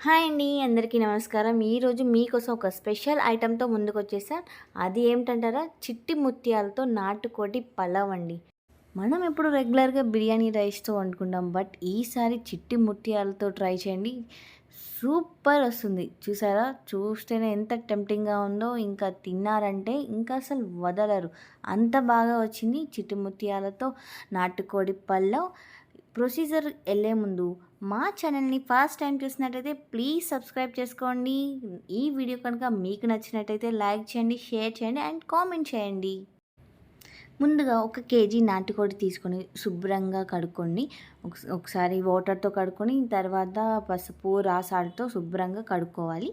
Hi అండి అందరికీ నమస్కారం. ఈరోజు మీకోసం ఒక స్పెషల్ ఐటెంతో ముందుకు వచ్చేసాను అది ఏమిటంటారా? చిట్టి ముత్యాలతో నాటుకోటి పలావ్ అండి. మనం ఎప్పుడు రెగ్యులర్గా బిర్యానీ రైస్తో వండుకుంటాం బట్ ఈసారి చిట్టి ముత్యాలతో ట్రై చేయండి. సూపర్ వస్తుంది. చూసారా? చూస్తేనే ఎంత టెంప్టింగ్గా ఉందో ఇంకా తిన్నారంటే ఇంకా అసలు వదలరు. అంత బాగా వచ్చింది చిట్టి ముత్యాలతో నాటుకోడి పళ్ళం ప్రొసీజర్ వెళ్ళే ముందు మా ఛానల్ని ఫస్ట్ టైం చూసినట్టయితే ప్లీజ్ సబ్స్క్రైబ్ చేసుకోండి. ఈ వీడియో కనుక మీకు నచ్చినట్టయితే లైక్ చేయండి షేర్ చేయండి అండ్ కామెంట్ చేయండి. ముందుగా ఒక కేజీ నాటుకోడి తీసుకొని శుభ్రంగా కడుక్కోండి ఒకసారి వాటర్తో కడుక్కొని తర్వాత పసుపు రాసాడుతో శుభ్రంగా కడుక్కోవాలి.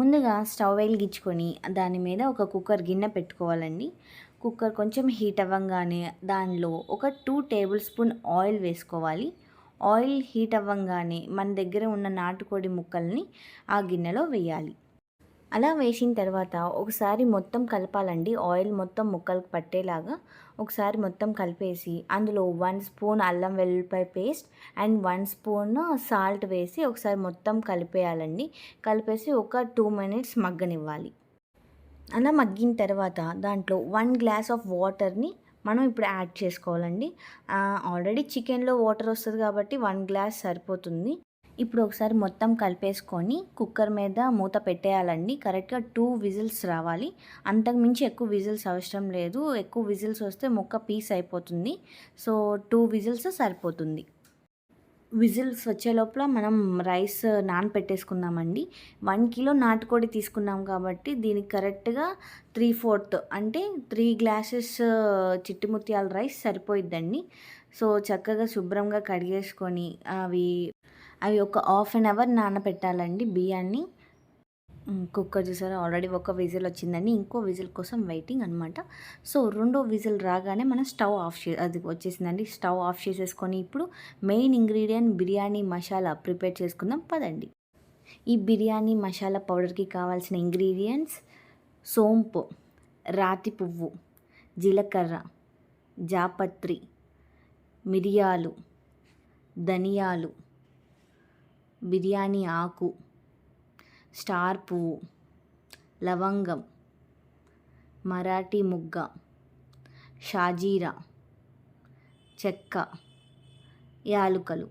ముందుగా స్టవ్ వెలిగించుకొని దాని మీద ఒక కుక్కర్ గిన్నె పెట్టుకోవాలండి. కుక్కర్ కొంచెం హీట్ అవ్వగానే దానిలో ఒక టూ టేబుల్ స్పూన్ ఆయిల్ వేసుకోవాలి. ఆయిల్ హీట్ అవ్వగానే మన దగ్గర ఉన్న నాటుకోడి ముక్కల్ని ఆ గిన్నెలో వేయాలి. అలా వేసిన తర్వాత ఒకసారి మొత్తం కలపాలండి. ఆయిల్ మొత్తం ముక్కలకు పట్టేలాగా ఒకసారి మొత్తం కలిపేసి అందులో వన్ స్పూన్ అల్లం వెల్లుల్లిపాయ paste and one spoon salt వేసి ఒకసారి మొత్తం కలిపేయాలండి. కలిపేసి ఒక టూ మినిట్స్ మగ్గనివ్వాలి. అలా మగ్గిన తర్వాత దాంట్లో వన్ గ్లాస్ ఆఫ్ వాటర్ని మనం ఇప్పుడు యాడ్ చేసుకోవాలండి. ఆల్రెడీ చికెన్లో వాటర్ వస్తుంది కాబట్టి వన్ గ్లాస్ సరిపోతుంది. ఇప్పుడు ఒకసారి మొత్తం కలిపేసుకొని కుక్కర్ మీద మూత పెట్టేయాలండి. కరెక్ట్గా టూ విజిల్స్ రావాలి. అంతకుమించి ఎక్కువ విజిల్స్ అవసరం లేదు. ఎక్కువ విజిల్స్ వస్తే ముక్క పీస్ అయిపోతుంది. సో టూ విజిల్స్ సరిపోతుంది. విజిల్స్ వచ్చే లోపల మనం రైస్ నానపెట్టేసుకుందామండి. వన్ కిలో నాటుకోడి తీసుకున్నాం కాబట్టి దీనికి కరెక్ట్గా త్రీ ఫోర్త్ అంటే త్రీ గ్లాసెస్ చిట్టి ముత్యాల రైస్ సరిపోయిద్దండి. సో చక్కగా శుభ్రంగా కడిగేసుకొని అవి అవి ఒక హాఫ్ అన్ అవర్ నానబెట్టాలండి బియ్యాన్ని. కుక్కర్ చూసారా? ఆల్రెడీ ఒక విజిల్ వచ్చిందండి ఇంకో విజిల్ కోసం వెయిటింగ్ అనమాట సో రెండో విజిల్ రాగానే మనం స్టవ్ ఆఫ్ చే అది వచ్చేసిందండి. స్టవ్ ఆఫ్ చేసేసుకొని ఇప్పుడు main ingredient biryani masala prepare చేసుకుందాం. పదండి. ఈ బిర్యానీ మసాలా పౌడర్కి కావాల్సిన ఇంగ్రీడియంట్స్ సోంపు రాతి పువ్వు జీలకర్ర జాపత్రి మిరియాలు ధనియాలు బిర్యానీ ఆకు స్టార్ పువ్వు లవంగం మరాఠీ ముగ్గ షాజీరా చెక్క యాలుకలు.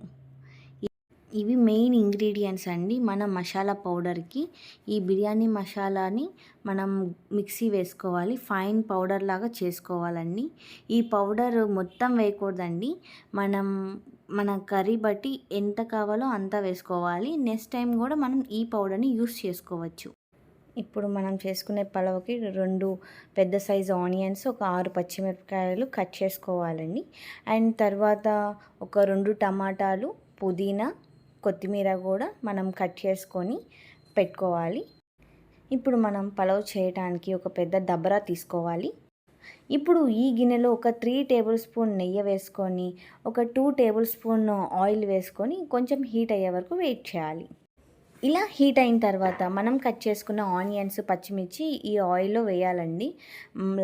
ఇవి మెయిన్ ఇంగ్రీడియంట్స్ అండి. మన మసాలా పౌడర్కి ఈ బిర్యానీ మసాలాని మనం మిక్సీ వేసుకోవాలి. ఫైన్ పౌడర్ లాగా చేసుకోవాలండి. ఈ పౌడర్ మొత్తం వేయకూడదండి. మనం మన కర్రీ బట్టి ఎంత కావాలో అంత వేసుకోవాలి. నెక్స్ట్ టైం కూడా మనం ఈ పౌడర్ని యూస్ చేసుకోవచ్చు. ఇప్పుడు మనం చేసుకునే పలవకి రెండు పెద్ద సైజు ఆనియన్స్ ఒక ఆరు పచ్చిమిరపకాయలు కట్ చేసుకోవాలండి. అండ్ తర్వాత ఒక రెండు టమాటాలు పుదీనా కొత్తిమీర కూడా మనం కట్ చేసుకొని పెట్టుకోవాలి. ఇప్పుడు మనం పలవ్ చేయడానికి ఒక పెద్ద దబరా తీసుకోవాలి. ఇప్పుడు ఈ గిన్నెలో ఒక త్రీ టేబుల్ స్పూన్ నెయ్యి వేసుకొని ఒక టూ టేబుల్ స్పూన్ ఆయిల్ వేసుకొని కొంచెం హీట్ అయ్యే వరకు వెయిట్ చేయాలి. ఇలా హీట్ అయిన తర్వాత మనం కట్ చేసుకున్న ఆనియన్స్ పచ్చిమిర్చి ఈ ఆయిల్లో వేయాలండి.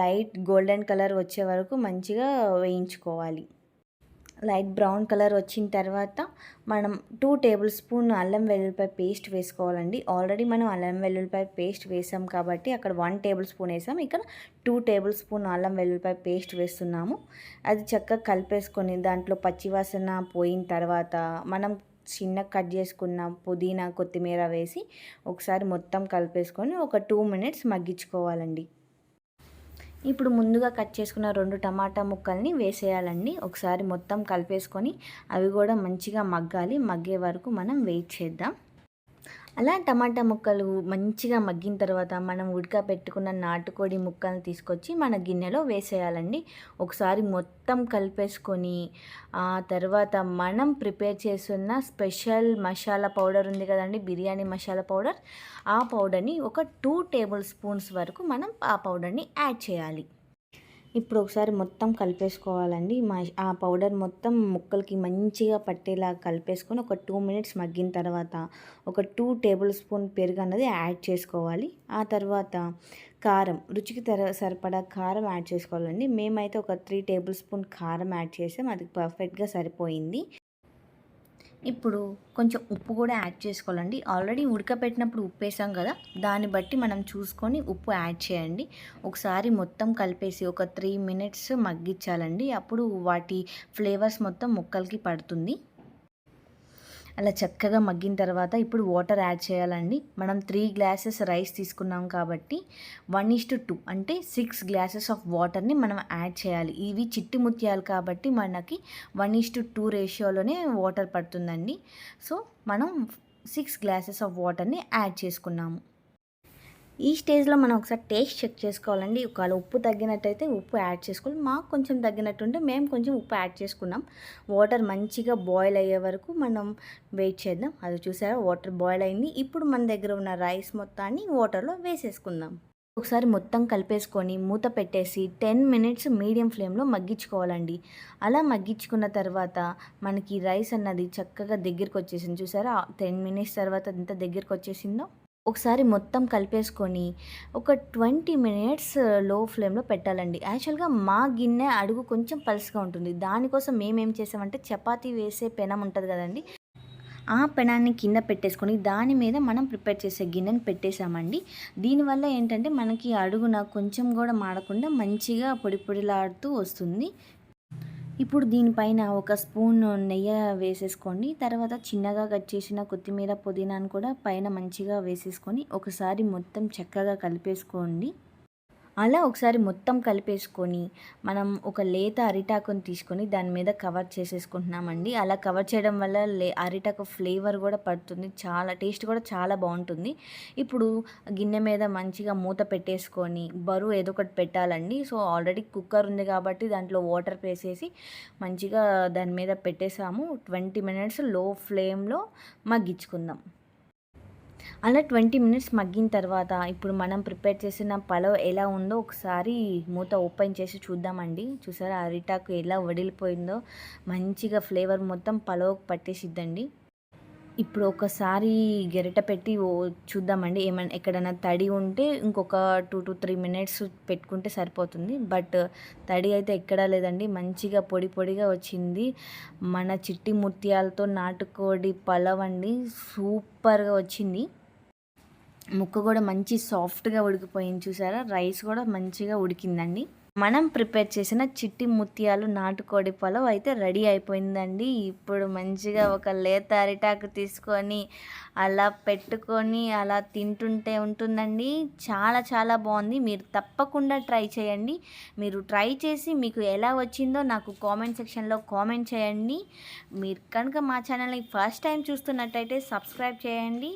లైట్ గోల్డెన్ కలర్ వచ్చే వరకు మంచిగా వేయించుకోవాలి. లైట్ బ్రౌన్ కలర్ వచ్చిన తర్వాత మనం టూ టేబుల్ స్పూన్ అల్లం వెల్లుల్లిపాయ పేస్ట్ వేసుకోవాలండి. ఆల్రెడీ మనం అల్లం వెల్లుల్లిపాయ పేస్ట్ వేసాం కాబట్టి అక్కడ వన్ టేబుల్ స్పూన్ వేసాం. ఇక్కడ టూ టేబుల్ స్పూన్ అల్లం వెల్లుల్లిపాయ పేస్ట్ వేస్తున్నాము. అది చక్కగా కలిపేసుకొని దాంట్లో పచ్చివాసన పోయిన తర్వాత మనం చిన్న కట్ చేసుకున్న పుదీనా కొత్తిమీర వేసి ఒకసారి మొత్తం కలిపేసుకొని ఒక టూ మినిట్స్ మగ్గించుకోవాలండి. ఇప్పుడు ముందుగా కట్ చేసుకున్న రెండు టమాటా ముక్కల్ని వేసేయాలండి. ఒకసారి మొత్తం కలిపేసుకొని అవి కూడా మంచిగా మగ్గాలి. మగ్గే వరకు మనం వెయిట్ చేద్దాం. అలా టమాటా ముక్కలు మంచిగా మగ్గిన తర్వాత మనం ఉడకబెట్టుకున్న నాటుకోడి ముక్కలను తీసుకొచ్చి మన గిన్నెలో వేసేయాలండి. ఒకసారి మొత్తం కలిపేసుకొని ఆ తర్వాత మనం ప్రిపేర్ చేస్తున్న స్పెషల్ మసాలా పౌడర్ ఉంది కదండి బిర్యానీ మసాలా పౌడర్. ఆ పౌడర్ని ఒక టూ టేబుల్ స్పూన్స్ వరకు మనం ఆ పౌడర్ని యాడ్ చేయాలి. ఇప్పుడు ఒకసారి మొత్తం కలిపేసుకోవాలండి. మా ఆ పౌడర్ మొత్తం ముక్కలకి మంచిగా పట్టేలా కలిపేసుకొని ఒక టూ మినిట్స్ మగ్గిన తర్వాత ఒక టూ టేబుల్ స్పూన్ పెరుగు అన్నది యాడ్ చేసుకోవాలి. ఆ తర్వాత కారం రుచికి తర సరిపడా కారం యాడ్ చేసుకోవాలండి. మేమైతే ఒక త్రీ టేబుల్ స్పూన్ కారం యాడ్ చేసాం. అది పర్ఫెక్ట్గా సరిపోయింది. ఇప్పుడు కొంచెం ఉప్పు కూడా యాడ్ చేసుకోవాలండి. ఆల్రెడీ ఉడకపెట్టినప్పుడు ఉప్పు వేసాం కదా దాన్ని బట్టి మనం చూసుకొని ఉప్పు యాడ్ చేయండి. ఒకసారి మొత్తం కలిపేసి ఒక త్రీ మినిట్స్ మగ్గించాలండి. అప్పుడు వాటి ఫ్లేవర్స్ మొత్తం ముక్కలకి పడుతుంది. అలా చక్కగా మగ్గిన తర్వాత ఇప్పుడు వాటర్ యాడ్ చేయాలండి. మనం త్రీ గ్లాసెస్ రైస్ తీసుకున్నాం కాబట్టి వన్ ఇస్ టు టూ అంటే సిక్స్ గ్లాసెస్ ఆఫ్ వాటర్ని మనం యాడ్ చేయాలి. ఇవి చిట్టి ముత్యాలు కాబట్టి మనకి వన్ ఇస్ టు టూ రేషియోలోనే వాటర్ పడుతుందండి. సో మనం సిక్స్ గ్లాసెస్ ఆఫ్ వాటర్ని యాడ్ చేసుకున్నాము. ఈ స్టేజ్లో మనం ఒకసారి టేస్ట్ చెక్ చేసుకోవాలండి. ఒకవేళ ఉప్పు తగ్గినట్టయితే ఉప్పు యాడ్ చేసుకోవాలి. మాకు కొంచెం తగ్గినట్టుంటే మేము కొంచెం ఉప్పు యాడ్ చేసుకున్నాం. వాటర్ మంచిగా బాయిల్ అయ్యే వరకు మనం వెయిట్ చేద్దాం. అది చూసారా? వాటర్ బాయిల్ అయింది. ఇప్పుడు మన దగ్గర ఉన్న రైస్ మొత్తాన్ని వాటర్లో వేసేసుకుందాం. ఒకసారి మొత్తం కలిపేసుకొని మూత పెట్టేసి టెన్ మినిట్స్ మీడియం ఫ్లేమ్లో మగ్గించుకోవాలండి. అలా మగ్గించుకున్న తర్వాత మనకి రైస్ అన్నది చక్కగా దగ్గరికి వచ్చేసింది. చూసారా? టెన్ మినిట్స్ తర్వాత ఎంత దగ్గరికి వచ్చేసిందో? ఒకసారి మొత్తం కలిపేసుకొని ఒక ట్వంటీ మినిట్స్లో ఫ్లేమ్లో పెట్టాలండి. యాక్చువల్గా మా గిన్నె అడుగు కొంచెం పలుసుగా ఉంటుంది. దానికోసం మేమేం చేసామంటే చపాతీ వేసే పెనం ఉంటుంది కదండి. ఆ పెనాన్ని కింద పెట్టేసుకొని దాని మీద మనం ప్రిపేర్ చేసే గిన్నెని పెట్టేసామండి దీనివల్ల ఏంటంటే మనకి అడుగున కొంచెం కూడా మాడకుండా మంచిగా పొడి పొడిలాడుతూ వస్తుంది. ఇప్పుడు దీనిపైన ఒక స్పూన్ నెయ్యి వేసేసుకోండి. తర్వాత చిన్నగా కట్ చేసిన కొత్తిమీర పుదీనాను కూడా పైన మంచిగా వేసేసుకొని ఒకసారి మొత్తం చక్కగా కలిపేసుకోండి. అలా ఒకసారి మొత్తం కలిపేసుకొని మనం ఒక లేత అరిటాకుని తీసుకొని దాని మీద కవర్ చేసేసుకుంటున్నామండి. అలా కవర్ చేయడం వల్ల లే అరిటాకు ఫ్లేవర్ కూడా పడుతుంది. చాలా టేస్ట్ కూడా చాలా బాగుంటుంది. ఇప్పుడు గిన్నె మీద మంచిగా మూత పెట్టేసుకొని బరువు ఏదో ఒకటి పెట్టాలండి. సో ఆల్రెడీ కుక్కర్ ఉంది కాబట్టి దాంట్లో వాటర్ వేసేసి మంచిగా దాని మీద పెట్టేసాము. ట్వంటీ మినిట్స్లో ఫ్లేమ్లో మగ్గించుకుందాం. అలా ట్వంటీ మినిట్స్ మగ్గిన తర్వాత ఇప్పుడు మనం ప్రిపేర్ చేసిన పలావ్ ఎలా ఉందో ఒకసారి మూత ఓపెన్ చేసి చూద్దామండి. చూసారా? అరిటాకు ఎలా వడిలిపోయిందో మంచిగా ఫ్లేవర్ మొత్తం పలావ్ పట్టేసిద్దండి. ఇప్పుడు ఒకసారి గెరట పెట్టి చూద్దామండి. ఏమైనా ఎక్కడైనా తడి ఉంటే ఇంకొక టూ టు త్రీ మినిట్స్ పెట్టుకుంటే సరిపోతుంది. బట్ తడి అయితే ఎక్కడా లేదండి. మంచిగా పొడి పొడిగా వచ్చింది. మన చిట్టి ముత్యాలతో నాటుకోడి పలవ్ అండి. సూపర్గా వచ్చింది. ముక్క కూడా మంచి సాఫ్ట్గా ఉడికిపోయింది చూసారా? రైస్ కూడా మంచిగా ఉడికిందండి. మనం ప్రిపేర్ చేసిన చిట్టి ముత్యాలు నాటుకోడి పొలం అయితే రెడీ అయిపోయిందండి. ఇప్పుడు మంచిగా ఒక లేత అరిటాకు తీసుకొని అలా పెట్టుకొని అలా తింటుంటే ఉంటుందండి. చాలా చాలా బాగుంది. మీరు తప్పకుండా ట్రై చేయండి. మీరు ట్రై చేసి మీకు ఎలా వచ్చిందో నాకు కామెంట్ సెక్షన్లో కామెంట్ చేయండి. మీరు కనుక మా ఛానల్ని ఫస్ట్ టైం చూస్తున్నట్టయితే సబ్స్క్రైబ్ చేయండి.